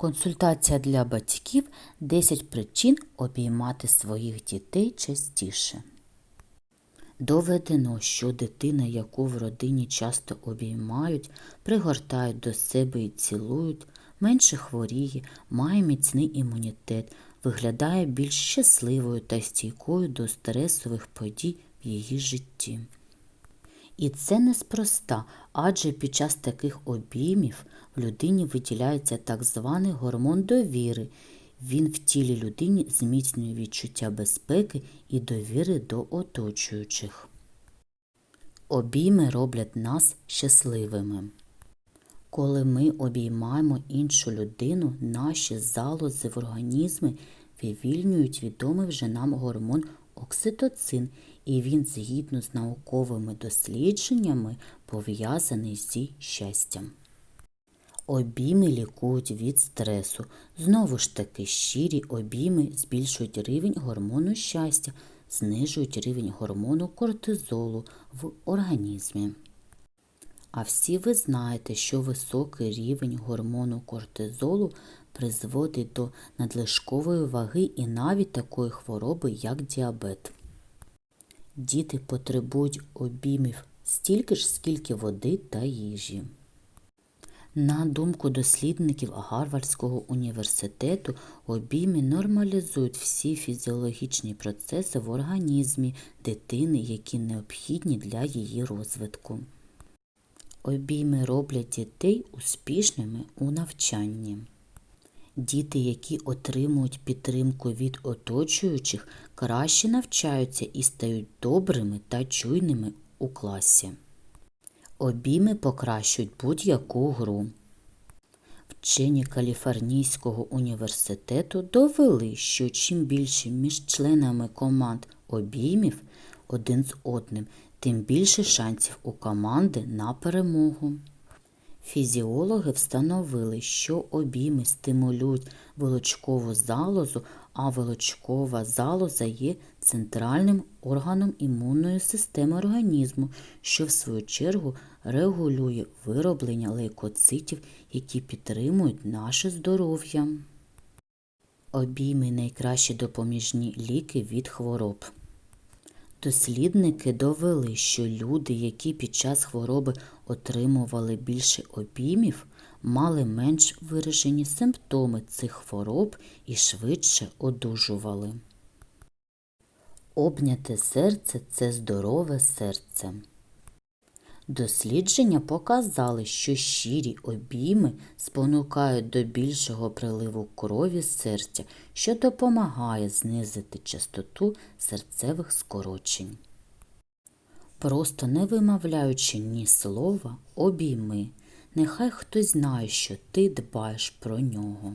Консультація для батьків 10 причин обіймати своїх дітей частіше. Доведено, що дитина, яку в родині часто обіймають, пригортають до себе і цілують, менше хворіє, має міцний імунітет, виглядає більш щасливою та стійкою до стресових подій в її житті. І це неспроста, адже під час таких обіймів в людині виділяється так званий гормон довіри. Він в тілі людині зміцнює відчуття безпеки і довіри до оточуючих. Обійми роблять нас щасливими. Коли ми обіймаємо іншу людину, наші залози в організмі вивільнюють відомий вже нам гормон окситоцин, і він, згідно з науковими дослідженнями, пов'язаний зі щастям. Обійми лікують від стресу. Знову ж таки, щирі обійми збільшують рівень гормону щастя, знижують рівень гормону кортизолу в організмі. А всі ви знаєте, що високий рівень гормону кортизолу призводить до надлишкової ваги і навіть такої хвороби, як діабет. Діти потребують обіймів стільки ж, скільки води та їжі. На думку дослідників Гарвардського університету, обійми нормалізують всі фізіологічні процеси в організмі дитини, які необхідні для її розвитку. Обійми роблять дітей успішними у навчанні. Діти, які отримують підтримку від оточуючих, краще навчаються і стають добрими та чуйними у класі. Обійми покращують будь-яку гру. Вчені Каліфорнійського університету довели, що чим більше між членами команд обіймів один з одним, тим більше шансів у команди на перемогу. Фізіологи встановили, що обійми стимулюють вилочкову залозу, а вилочкова залоза є центральним органом імунної системи організму, що в свою чергу регулює вироблення лейкоцитів, які підтримують наше здоров'я. Обійми найкращі допоміжні ліки від хвороб. Дослідники довели, що люди, які під час хвороби отримували більше обіймів, мали менш виражені симптоми цих хвороб і швидше одужували. Обняте серце це здорове серце. Дослідження показали, що щирі обійми спонукають до більшого приливу крові серця, що допомагає знизити частоту серцевих скорочень. Просто не вимовляючи ні слова, обійми, нехай хтось знає, що ти дбаєш про нього.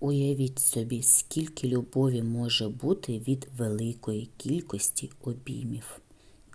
Уявіть собі, скільки любові може бути від великої кількості обіймів.